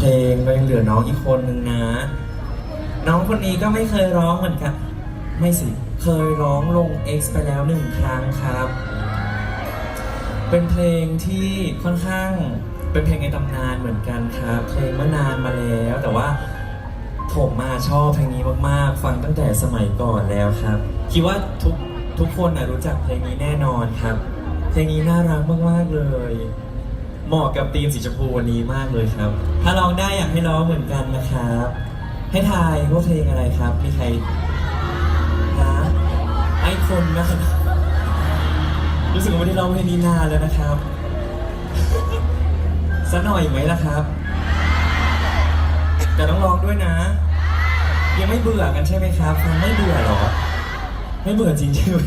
เพลงก็ยังเหลือน้องอีกคนนึงนะ น้องคนนี้ก็ไม่เคยร้องเหมือนกัน ไม่สิ เคยร้องลง X ไปแล้วหนึ่งครั้งครับ เป็นเพลงที่ค่อนข้างเป็นเพลงในตำนานเหมือนกันครับ เพลงเมื่อนานมาแล้ว แต่ว่าผมมาชอบเพลงนี้มากๆ ฟังตั้งแต่สมัยก่อนแล้วครับ คิดว่าทุกทุกคนนะรู้จักเพลงนี้แน่นอนครับ เพลงนี้น่ารักมากๆเลย เหมาะกับธีมสีชมพูวันนี้มากเลยครับ ถ้าร้องได้อยากให้ร้องเหมือนกันนะครับ ให้ทายว่าเพลงอะไรครับ มีใครฮะไอคนนะครับรู้สึกว่าไม่ได้ร้องเพลงนี้นานแล้วนะครับสักหน่อยไหมล่ะครับ แต่ต้องร้องด้วยนะ ยังไม่เบื่อกันใช่ไหมครับฟังไม่เบื่อหรอ ไม่เบื่อจริงใช่ไหม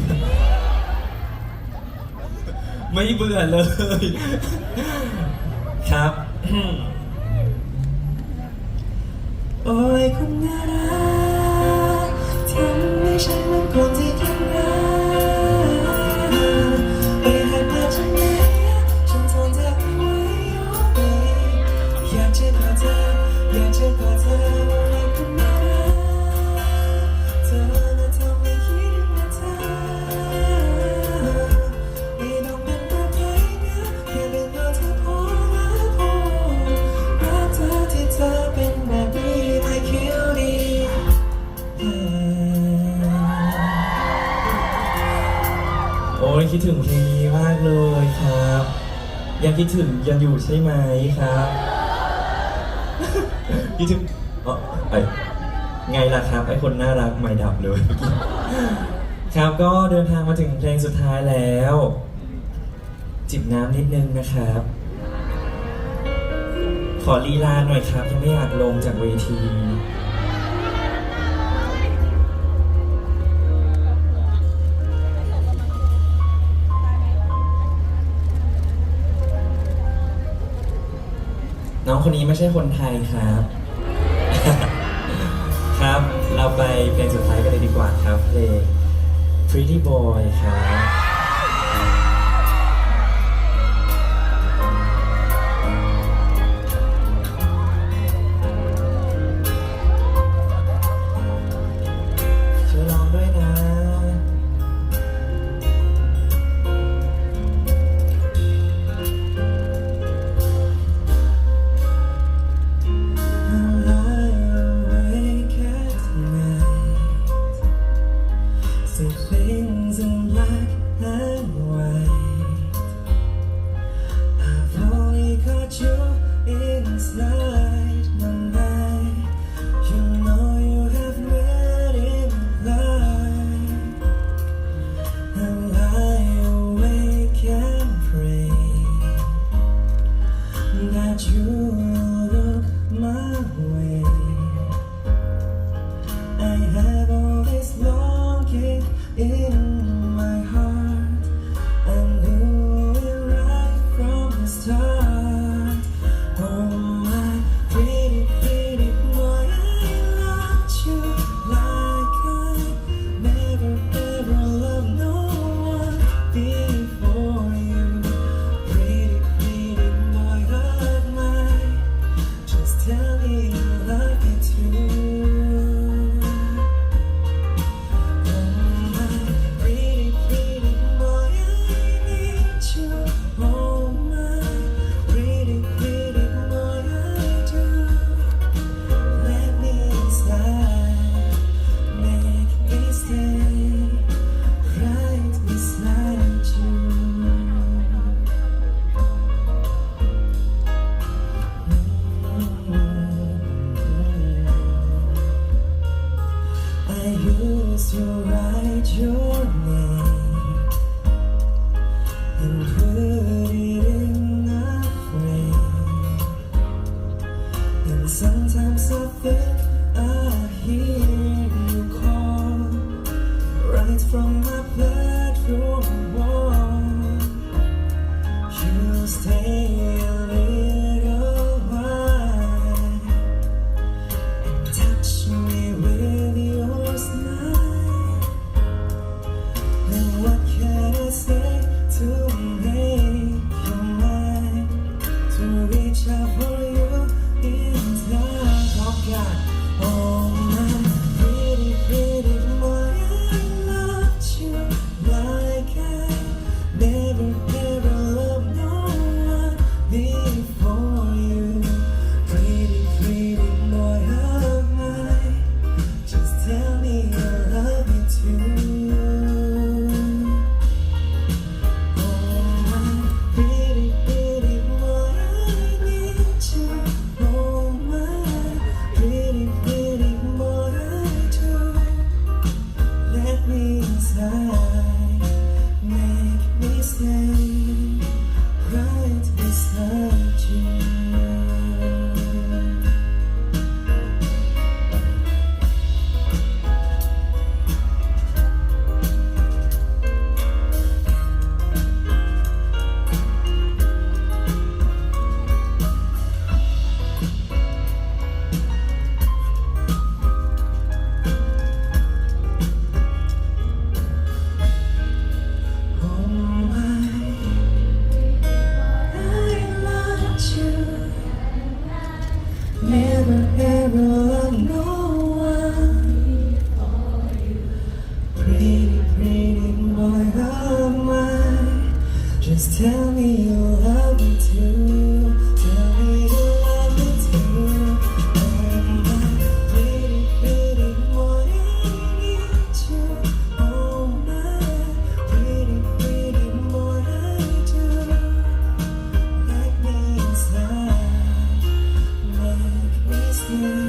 ไม่เบื่อเลย ครับ โอ้ยคุณน่ารักทำให้ฉันมันคนที่ ยคิดถึงเพลงนี้มากเลยครับ ยังคิดถึงยังอยู่ใช่ไหมครับ คิดถึงเออไอไงล่ะครับ ไอคนน่ารักไม่ดับเลย ครับก็เดินทางมาถึงเพลงสุดท้ายแล้ว จิบน้ำนิดนึงนะครับ ขอลีลาหน่อยครับ ยังไม่อยากลงจากเวที คนนี้ไม่ใช่คนไทยครับ ครับ เราไปเพลงสุดท้ายกันเลยดีกว่าครับเพลง Pretty Boy ครับ to write your name and put it in a frame. And sometimes I think I hear you call right from my bedroom Ooh.